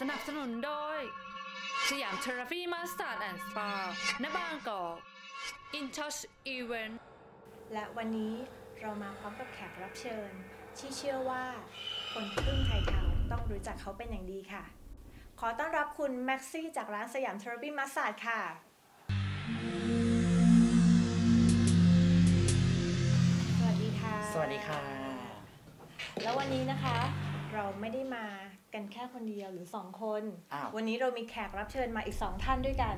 สนับสนุนโดย สยามเทราฟีมาสตาร์ดแอนด์สปาณบางกอก In Touch Event และวันนี้เรามาพร้อมกับแขกรับเชิญ ที่เชื่อว่า คนครึ่งไทยเทาต้องรู้จักเขาเป็นอย่างดีค่ะ ขอต้อนรับคุณแม็กซี่จากร้านสยามเทอราปีมัสซาดค่ะ สวัสดีค่ะ สวัสดีค่ะ แล้ววันนี้นะคะ เราไม่ได้มา กันแค่คนเดียวหรือ2คนอ้าววันนี้เรามีแขกรับเชิญมาอีก2ท่านด้วยกัน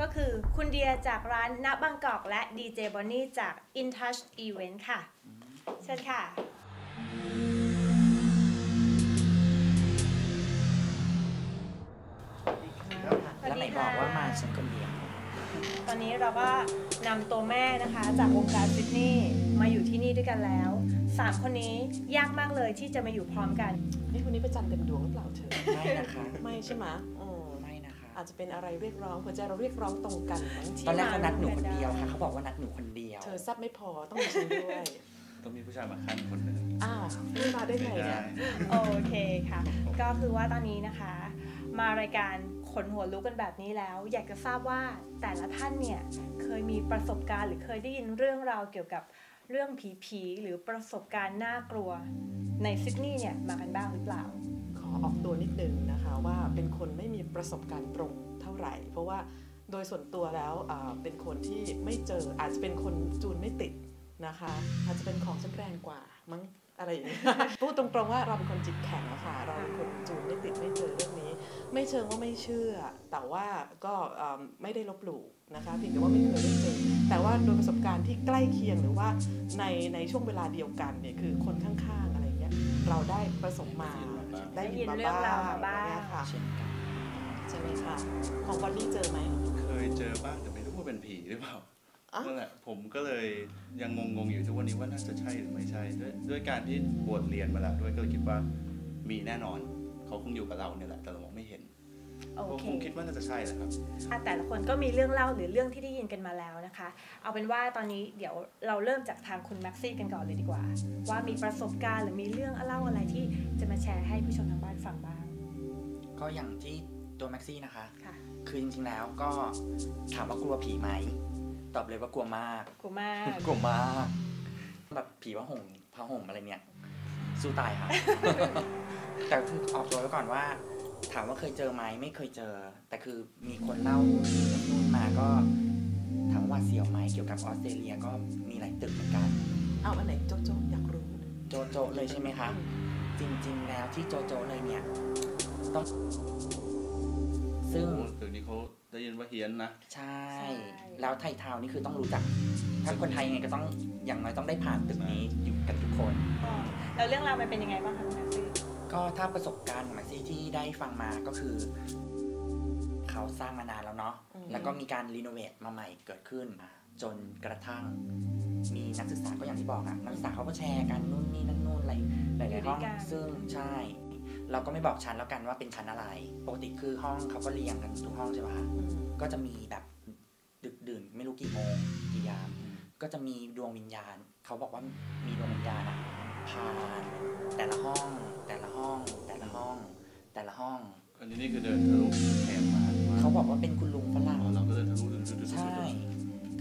ก็คือคุณเดียจากร้านณบางกอกและดีเจบอนนี่จาก In Touch Event ค่ะ เชิญค่ะ แล้วไหนบอกว่ามาฉันคนเดียว ตอนนี้เราก็นำตัวแม่นะคะ จากวงการซิดนีย์มาอยู่ที่นี่ด้วยกันแล้ว สามคนนี้ยากมากเลยที่จะมาอยู่พร้อมกัน นี่คนนี้ประจันเต็มดวงหรือเปล่าเธอ ไม่นะคะ ไม่ใช่ไหมอืมไม่นะคะ อาจจะเป็นอะไรเรียกร้องหัวใจเราเรียกร้องตรงกันมั้งตอนแรกเขานัดหนูคนเดียวค่ะเขาบอกว่านัดหนูคนเดียว เธอแซ่บไม่พอต้องมีฉันด้วย ต้องมีผู้ชายมาขั้นคนหนึ่งอ้าวนี่มาได้ไงไม่ได้เนี่ยโอเคค่ะ ก็คือว่าตอนนี้นะคะ มารายการขนหัวลุกกันแบบนี้แล้ว อยากจะทราบว่าแต่ละท่านเนี่ยเคยมีประสบการณ์หรือเคยได้ยินเรื่องราวเกี่ยวกับ เรื่องผีๆหรือประสบการณ์น่ากลัวในซิดนีย์เนี่ยมากันบ้างหรือเปล่า ขอออกตัวนิดนึงนะคะว่าเป็นคนไม่มีประสบการณ์ตรงเท่าไหร่ เพราะว่าโดยส่วนตัวแล้วเป็นคนที่ไม่เจออาจจะเป็นคนจูนไม่ติดนะคะ อาจจะเป็นของฉันแรงกว่ามั้ง อะไรอย่างนี้พูดตรงๆว่าเราเป็นคนจิตแข็งอะค่ะ เราเป็นคนจูนไม่ติดไม่เจอเรื่องนี้ ไม่เชิงว่าไม่เชื่อ แต่ว่าก็อ่าไม่ได้ลบหลู่นะคะเพียงแต่ว่าไม่เคยได้เจอแต่ว่าโดยประสบการณ์ที่ใกล้เคียงหรือว่าในในช่วงเวลาเดียวกันเนี่ยคือคนข้างๆอะไรเงี้ยเราได้ประสบมาได้ยินมาได้ยินเรื่องราวมาบ้างอย่เยค่ะเช่นกันใช่ไหมคะของวันนี้เจอไหมเคยเจอบ้างแต่ไม่รู้ว่าเป็นผีหรือเปล่าอ้าว นั่นแหละผมก็เลยยังงงๆอยู่ทุกวันนี้ว่าน่าจะใช่หรือไม่ใช่ด้วยด้วยการที่บวชเรียนมาแล้วด้วยก็เลยคิดว่ามีแน่นอนเขาคงอยู่กับเราเนี่ยแหละแต่เรามองไม่เห็นโอก็เคคงคิดว่าน่าจะใช่แหละครับอะแต่ละคนก็มีเรื่องเล่าหรือเรื่องที่ได้ยินกันมาแล้วนะคะ เอาเป็นว่าตอนนี้เดี๋ยวเราเริ่มจากทางคุณแม็กซี่กันก่อนเลยดีกว่า ว่ามีประสบการณ์หรือมีเรื่องเล่าอะไรที่จะมาแชร์ให้ผู้ชมทางบ้านฟังบ้าง ก็อย่างที่ตัวแม็กซี่นะคะค่ะคือจริงๆแล้วก็ถามว่ากลัวผีไหม ตอบเลยว่ากลัวมากกูมาก กลัวมาก แบบผีว่าหงพระหงอะไรเนี่ย สู้ตายค่ะ แต่คือออกตัวไว้ก่อนว่า ถามว่าเคยเจอไหมไม่เคยเจอ แต่คือมีคนเล่านู่นมาก็ถามว่าหวาดเสียวไหมเกี่ยวกับออสเตรเลียก็มีหลายตึกเหมือนกัน เอาอันไหนโจ๊กๆอยากรู้ โจโจเลยใช่ไหมคะ จริง ๆ แล้วที่โจโจเลยเนี่ย ต้อง ซึ่งตึกนี้เขา ได้ยินว่าเฮี้ยนนะ ใช่ แล้วไทยทาวน์นี่คือต้องรู้จัก ถ้าคนไทยยังไงก็ต้องอย่างน้อยต้องได้ผ่านตึกนี้อยู่กันทุกคนอ๋อแล้วเรื่องราวมันเป็นยังไงบ้างคะคุณแม็กซี่ก็ถ้าประสบการณ์ของแม็กซี่ที่ได้ฟังมาก็คือ เขาสร้างมานานแล้วเนาะอืมแล้วก็มีการรีโนเวทมาใหม่เกิดขึ้น จนกระทั่ง มีนักศึกษาก็อย่างที่บอกอะนักศึกษาเขาก็แชร์กันนู่นนี่นั่นนู่นอะไรหลายๆห้องอยู่ด้วยกันซึ่งใช่ เราก็ไม่บอกชั้นแล้วกันว่าเป็นชั้นอะไร ปกติคือห้องเขาก็เรียงกันทุกห้องใช่ปะคะอืมก็จะมีแบบดึกดื่นไม่รู้กี่โมงกี่ยาม ก็จะมีดวงวิญญาณ เขาบอกว่ามีดวงวิญญาณอะผ่านแต่ละห้อง แต่ละห้อง แต่ละห้อง แต่ละห้อง อันนี้นี่คือเดินทะลุแผงมา เขาบอกว่าเป็นคุณลุงฝรั่งอ๋อเราก็เดินทะลุดูดูดูใช่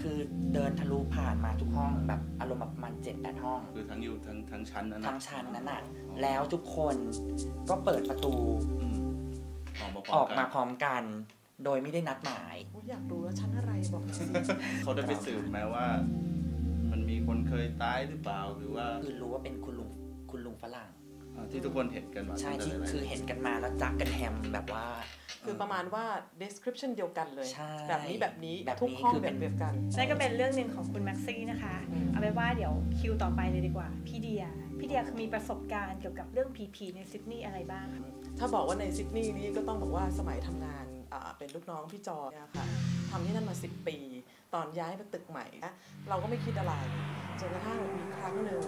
คือเดินทะลุผ่านมาทุกห้องแบบอารมณ์แบบประมันเจ็ดแปดห้อง คือทั้งอยู่ทั้งทั้งชั้นนั้นทั้งชั้นนั้นน่ะแล้วทุกคนก็เปิดประตูอืมออกมาพร้อออมกกันมาพร้อมกัน โดยไม่ได้นัดหมายโอ้ยอยากรู้ว่าชั้นอะไรบอกหน่อยสิเขาได้ไปสืบไหมว่า มันมีคนเคยตายหรือเปล่าหรือว่าคือรู้ว่าเป็นคุณลุงคุณลุงฝรั่งอ่า ที่ทุกคนเห็นกันมาใช่ตั้งที่แต่แรกคือเห็นกันมาแล้วจักกันแฮมแบบว่า คือประมาณว่า description เดียวกันเลยใช่แบบนี้แบบนี้แบบนี้ทุกห้องคือแบเป็นบเดียวกันนั่นก็เป็นเรื่องหนึ่งของคุณแม็กซี่นะคะอืมเอาไว้ว่าเดี๋ยวคิวต่อไปเลยดีกว่า พี่เดีย พี่เดียมีประสบการณ์เกี่ยวกับเรื่องผีๆในซิดนีย์อะไรบ้างคะถ้าบอกว่าในซิดนีย์นี่ก็ต้องบอกว่าสมัยทำงานอ่าเป็นลูกน้องพี่จอเนี่ยค่ะทำที่นั่นมา 10 ปี ตอนย้ายมาตึกใหม่นะเราก็ไม่คิดอะไรจนกระทั่งมีครั้งหนึ่ง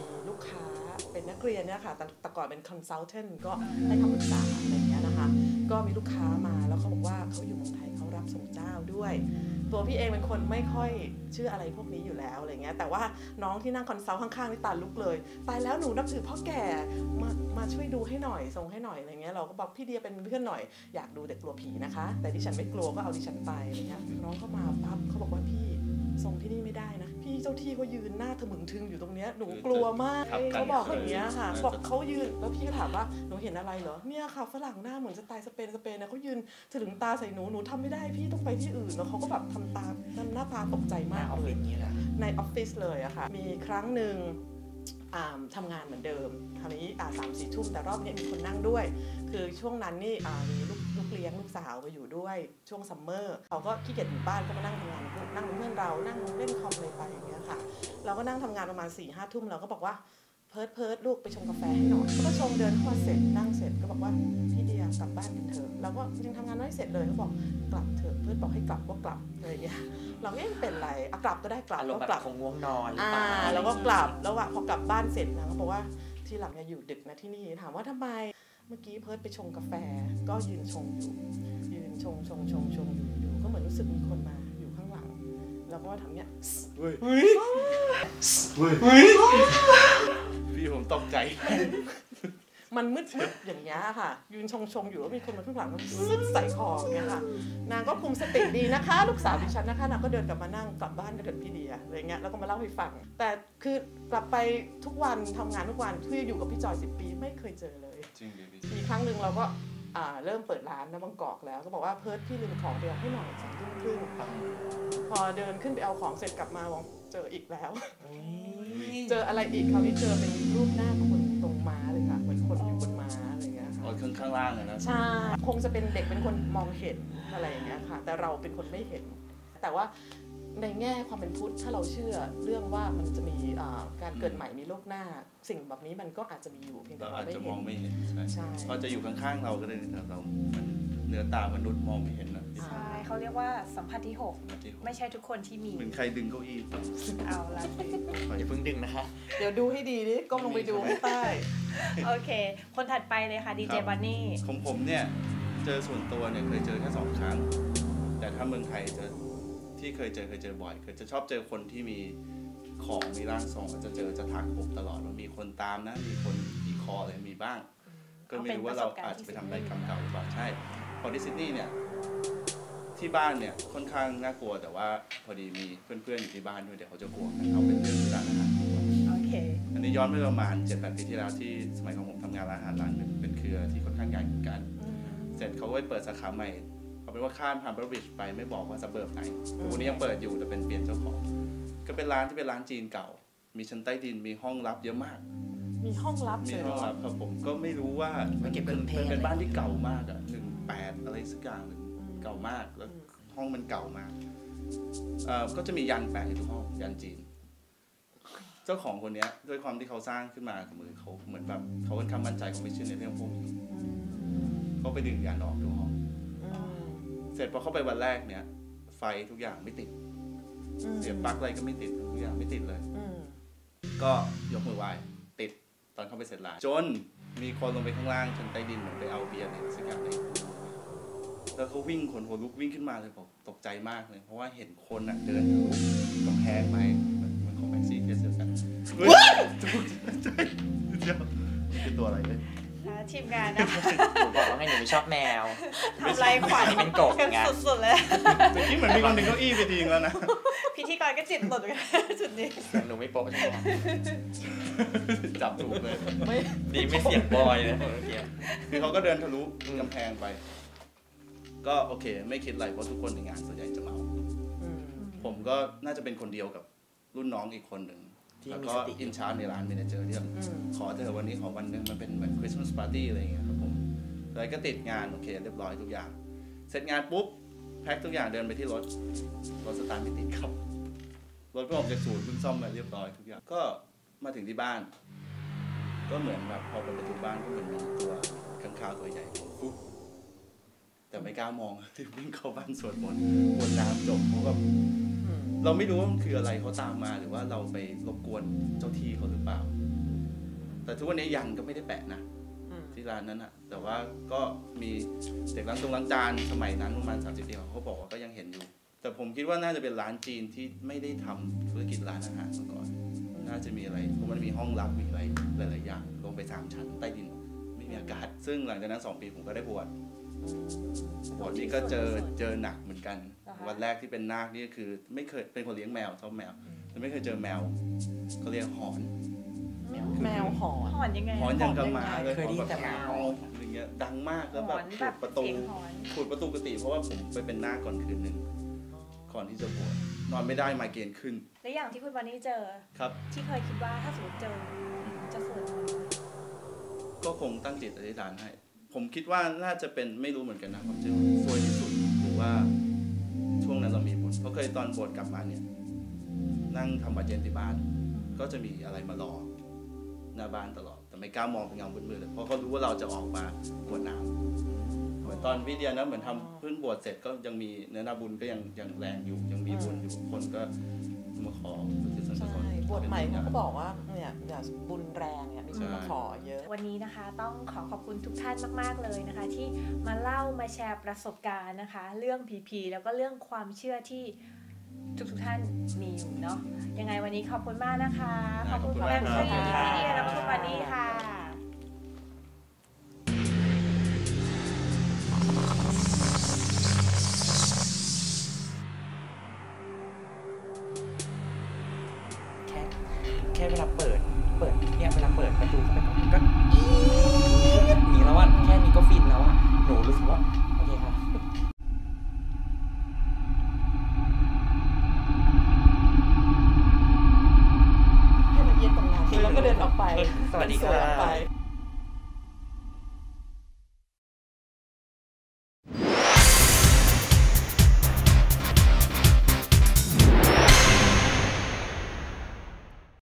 มีลูกค้าเป็นนักเรียนเนี่ยค่ะแต่แต่ก่อนเป็นคอนซัลเทนต์ก็ให้คำปรึกษาอะไรอย่างเงี้ยนะคะ ก็มีลูกค้ามาแล้วเขาบอกว่าเขาอยู่เมืองไทย รับส่งเจ้าด้วย ตัวพี่เองเป็นคนไม่ค่อยเชื่ออะไรพวกนี้อยู่แล้วอะไรเงี้ยแต่ว่าน้องที่นั่งคอนซัลท์ข้างๆนี่ตาลุกเลยตายแล้วหนูนับถือพ่อแก่มามาช่วยดูให้หน่อยส่งให้หน่อยอะไรเงี้ยเราก็บอกพี่เดียเป็นเพื่อนหน่อยอยากดูเด็กกลัวผีนะคะ แต่ดิฉันไม่กลัวก็เอาดิฉันไปอะไรเงี้ยน้องก็มาปั๊บเขาบอกว่าพี่ เจ้าที่เขายืนหน้าถมึงทึงอยู่ตรงเนี้ยหนูกลัวมากครับเขาบอกอย่างเงี้ยค่ะเออบอกเขายืนแล้วพี่ก็ถามว่าหนูเห็นอะไรเหรอเนี่ยค่ะฝรั่งหน้าเหมือนจะตายสเปนสเปนนะเขายืนถึงตาใส่หนูหนูทำไม่ได้พี่ต้องไปที่อื่นแล้วเขาก็แบบทำตาทำหน้าตาตกใจหน้ามากออฟเลฟิยศนี้แหละในออฟฟิศเลยอะค่ะมีครั้งหนึ่งอ่าทำงานเหมือนเดิมคราวนี้อ่าสามสี่ทุ่มแต่รอบนี้มีคนนั่งด้วย คือช่วงนั้นนี่อ่ามีลูกลูกเลี้ยงลูกสาวไปอยู่ด้วยช่วงซัมเมอร์เขาก็ขี้เกียจอยู่บ้านก็มานั่งทำงานนั่งเป็นเพื่อนเรานั่งเล่นคอมอะไรไปอย่างเงี้ยค่ะ เราก็นั่งทำงานประมาณ4ี่ห้าทุ่มเราก็บอกว่าเพิร์ดเพิร์ดลูกไปชงกาแฟให้หน่อยก็ชงเดินเข้ามาเสร็จนั่งเสร็จก็บอกว่าพี่เดียกลับบ้านกันเถอะเราก็ยังทำงานไม่เสร็จเลยเขาบอกกลับเถอะเพิร์ดบอกให้กลับก็กลับอะไรอย่างเงี้ยเราก็เอ๊ะเป็นไรอะกลับก็ได้กลับอารมก็ณ์แบกลับบคงง่วงนอนหรืออ่าเปล่าแล้วก็กลับแล้วอะพอกลับบ้านเสร็จนะก็บอกว่าทีหลังอย่าอยู่ดึกนะที่นี่ถามว่าทำไม เมื่อกี้เพิร์ดไปชงกาแฟ ก็ยืนชงอยู่ ยืนชงชงชงชงอยู่อยู่ก็เหมือนรู้สึกมีคนมาอยู่ข้างหลัง แล้วก็ทำเนี้ยพี่ผมตกใจ มันมืดมืดอย่างเงี้ยค่ะ ยืนชงชงอยู่แล้วมีคนมาข้างหลังมันซึดใส่คออย่างเงี้ยค่ะ นางก็คุมสติดีนะคะ ลูกสาวดิฉันนะคะนางก็เดินกลับมานั่งกลับบ้านกันเถิดพี่เดียอะไรเงี้ยแล้วก็มาเล่าให้ฟัง แต่คือกลับไปทุกวันทำงานทุกวันที่อยู่กับพี่จอยสิบปี ไม่เคยเจอเลยจริงดิพี่มีครั้งหนึ่งเราก็อ่า เริ่มเปิดร้านน้ำบางกอกแล้ว ก็บอกว่าเพิร์ดพี่ลืมของไปเอาให้หน่อยสองทุ่มครึ่งพอเดินขึ้นไปเอาของเสร็จกลับมาบอกเจออีกแล้ว เจออะไรอีกคราวนี้เจอเป็นรูปหน้าคนตรงม้าเลยค่ะเหมือนคนอยู่บนม้าอะไรอย่างเงี้ยอ๋อค่ะข้างข้างล่างอะนะใช่คงจะเป็นเด็กเป็นคนมองเห็นอะไรอย่างเงี้ยค่ะ แต่เราเป็นคนไม่เห็น แต่ว่า ในแง่ความเป็นพุทธถ้าเราเชื่อเรื่องว่ามันจะมีอ่าการเกิดใหม่มีโลกหน้า สิ่งแบบนี้มันก็อาจจะมีอยู่เพียงแต่เราเราอาจไม่จะมเห็องนไม่เห็นใช่ใช่เขาจะอยู่ข้างๆเราก็ได้แต่เรามันเนื้อตามนุษย์มองไม่เห็นนะใช่เขาเรียกว่าสัมผัสที่มันที่6ไม่ใช่ทุกคนที่มีเหมือนใครดึงเก้าอี้ไปเอาละสิอย่าเพิ่งดึงนะคะ เดี๋ยวดูให้ดีดิก้มลงไปดูข้างใต้โอเค คนถัดไปเลยค่ะดีเจบันนี่ของผมเนี่ยเจอส่วนตัวเนี่ยเคยเจอแค่สองครั้ง แต่ถ้าเมืองไทยจะ ที่เคยเจอเคยเจอบ่อยเคยจะชอบเจอคนที่มีของมีร่างทรงจะเจอจะถักผมตลอดว่ามีคนตามนะมีคนขี่คออะไรมีบ้าง ก็ไม่รู้ว่าเราอาจจะไปทำอะไรกรรมเก่าหรือเปล่าใช่พอที่ซิดนีย์เนี่ยที่บ้านเนี่ยค่อนข้างน่ากลัวแต่ว่าพอดีมีเพื่อนๆอยู่ที่บ้านด้วยเดี๋ยวเขาจะกลัวกันเอาเป็นเรื่องที่ร้านอาหารดีกว่าโอเคอันนี้ย้อนไปประมาณ7จ็ดแปดปีที่แล้วที่สมัยของผมทำงานร้านอาหารร้านหนึ่งเป็นเครือที่ค่อนข้างใหญ่เหมือนกัน เสร็จเขาก็ไปเปิดสาขาใหม่ เอาเป็นว่าข้ามฮาร์เบอร์บริดจ์ไปไม่บอกว่าซับเบิร์บไหนวันนี้ยังเปิดอยู่แต่เป็นเปลี่ยนเจ้าของ ก็เป็นร้านที่เป็นร้านจีนเก่า มีชั้นใต้ดินมีห้องลับเยอะมาก มีห้องลับมีเลยห้องลับครับผมก็ไม่รู้ว่าไม่เก็บเครื่องเทศมันเป็นอะไรบ้านที่เก่ามากอะหนึ่งแปดอะไรสักอย่างหนึ่งเก่ามากแล้วห้องมันเก่ามากเอ่อก็จะมียันแปะอยู่ทุกห้องยันจีน เจ้าของคนเนี้ยด้วยความที่เขาสร้างขึ้นมากับมือเขาเหมือนแบบเขาค่อนข้างมั่นใจเขาไม่เชื่อในเรื่องพวกนี้เขาไปดึงยันออกทุกห้อง เสร็จพอเข้าไปวันแรกเนี่ยไฟทุกอย่างไม่ติด เสียบปลั๊กอะไรก็ไม่ติดทุกอย่างไม่ติดเลยก็ยกมือไหว้ติดตอนเข้าไปเสร็จร้านจนมีคนลงไปข้างล่างชั้นใต้ดินเหมือนไปเอาเบียร์ในสักอย่างในแล้วเขาวิ่งคนหัวลุกวิ่งขึ้นมาเลยบอกตกใจมากเลย เพราะว่าเห็นคนอะเดินทะลุกำแพงไปเหมือนเหมันของแม็กซี่เคสเดียวกันเฮ้ยตกใจเดี๋ยวมันคือตัวอะไรเนี่ยอ่า ทีมงานนะคะหนูบอกว่าไงหนูไม่ชอบแมวทำไรขวัญนี่เป็นกบกันไงสุดๆเลยเมื่อกี้เหมือนมีคนดึงเก้าอี้ไปทีนึงแล้วนะพิธีกรก็จิตหลุดเหมือนกันจุดนี้เสียงหนูไม่โป๊ะใช่ไหมจับถูกเลยไม่ดีไม่เสียงบอยเลยเมื่อกี้คือเขาก็เดินทะลุกำแพงไป ก็โอเค ไม่คิดอะไรเพราะทุกคนในงานส่วนใหญ่จะเมาผมก็น่าจะเป็นคนเดียวกับรุ่นน้องอีกคนหนึ่งที่ แล้วมีก็สติอินชาร์ในร้านเมเนเจอร์ที่แบบขอเธอะวันนี้ขอวันหนึงมันเป็นเหมือนคริสต์มาสปาร์ตี้อะไรอย่างเงี้ยครับผมแล้วก็ติดงานโอเคเรียบร้อยทุกอย่าง เสร็จงานปุ๊บแพ็คทุกอย่างเดินไปที่รถรถสตาร์ทไม่ติดครับรถก็ออกจากศูนย์เพิ่งซ่อมมาเรียบร้อยทุกอย่างก็มาถึงที่บ้าน ก็เหมือนแบบพอเปิดประตูบ้านก็เหมือนมีตัวข้างคาวตัวใหญ่ปุ๊บแต่ไม่กล้ามองที่วิ่งเข้าบ้านสวดมนต์วนน้ำจบเพราะแบบ เราไม่รู้ว่ามันคืออะไรเขาตามมาหรือว่าเราไปรบกวนเจ้าที่เขาหรือเปล่า แต่ทุกวันนี้ยันก็ไม่ได้แปะนะที่ร้านนั้นอะแต่ว่าก็มีเด็กล้างตรงล้างจานสมัยนั้นประมาณ30ปีเขาก็บอกว่าก็ยังเห็นอยู่ แต่ผมคิดว่าน่าจะเป็นร้านจีนที่ไม่ได้ทำธุรกิจร้านอาหารมาก่อน น่าจะมีอะไรเพราะมันมีห้องลับมีอะไรหลายๆอย่างลงไปสามชั้นใต้ดินไม่มีอากาศ ซึ่งหลังจากนั้นสองปีผมก็ได้บวช บวชนี่ก็เจอเจอหนักเหมือนกันเหรอคะวันแรกที่เป็นนาคนี่ก็คือ ไม่เคยเป็นคนเลี้ยงแมวชอบแมวแต่ไม่เคยเจอแมวเขาเรียกหอนแมวหอนหอนยังไงหอนยังกับหมาเลยเคยได้ยินแต่หมาหอนแบบอย่างเงี้ยดังมากแล้วหแบอบนขูแบดบประตูเสียงหอนขูดประตูกุฏิเพราะว่าผมไปเป็นนาคก่อนคืนหนึ่งก่อนที่จะบวชนอนไม่ได้ไมเกรนขึ้น และอย่างที่คุณวันนี้เจอครับ ที่เคยคิดว่าถ้าสมมติเจอจะสวดมนต์ก็คงตั้งจิตอธิษฐานให้ ผมคิดว่าน่าจะเป็นไม่รู้เหมือนกันนะผมเชื่อซวยที่สุดหรือว่าช่วงนั้นเรามีบุญเพราะเคยตอนบวชกลับมาเนี่ย นั่งทำบัตรเย็นที่บ้าน ก็จะมีอะไรมารอหน้าบ้านตลอด แต่ไม่กล้ามองเป็นเงามืดๆเลยเพราะเขารู้ว่าเราจะออกมากรวดน้ำเหมือนตอนวิเดียนะเหมือนทำพิ่งบวชเสร็จก็ยังมีเนื้อนาบุญก็ยังยังแรงอยู่ยังมีบุญอยู่คนก็มาขออุทิศส่วนกุใช่ศล บวชใหม่เขาก็บอกว่าเนี่ยอย่าบุญแรงเนี่ยมีคนมาขอเยอะ วันนี้นะคะต้องขอขอบคุณทุกท่านมากๆเลยนะคะ ที่มาเล่ามาแชร์ประสบการณ์นะคะ เรื่องผีๆแล้วก็เรื่องความเชื่อที่ทุกๆท่านมีอยู่เนาะยังไงวันนี้ขอบคุณมากนะคะ ขอบคุณคุณแม่ขอบคุณพี่มากครับพี่แล้วก็คุณวันนี้ค่ะแวก็เดินออกไป สวัสดี สวยออก ค่ะ ไป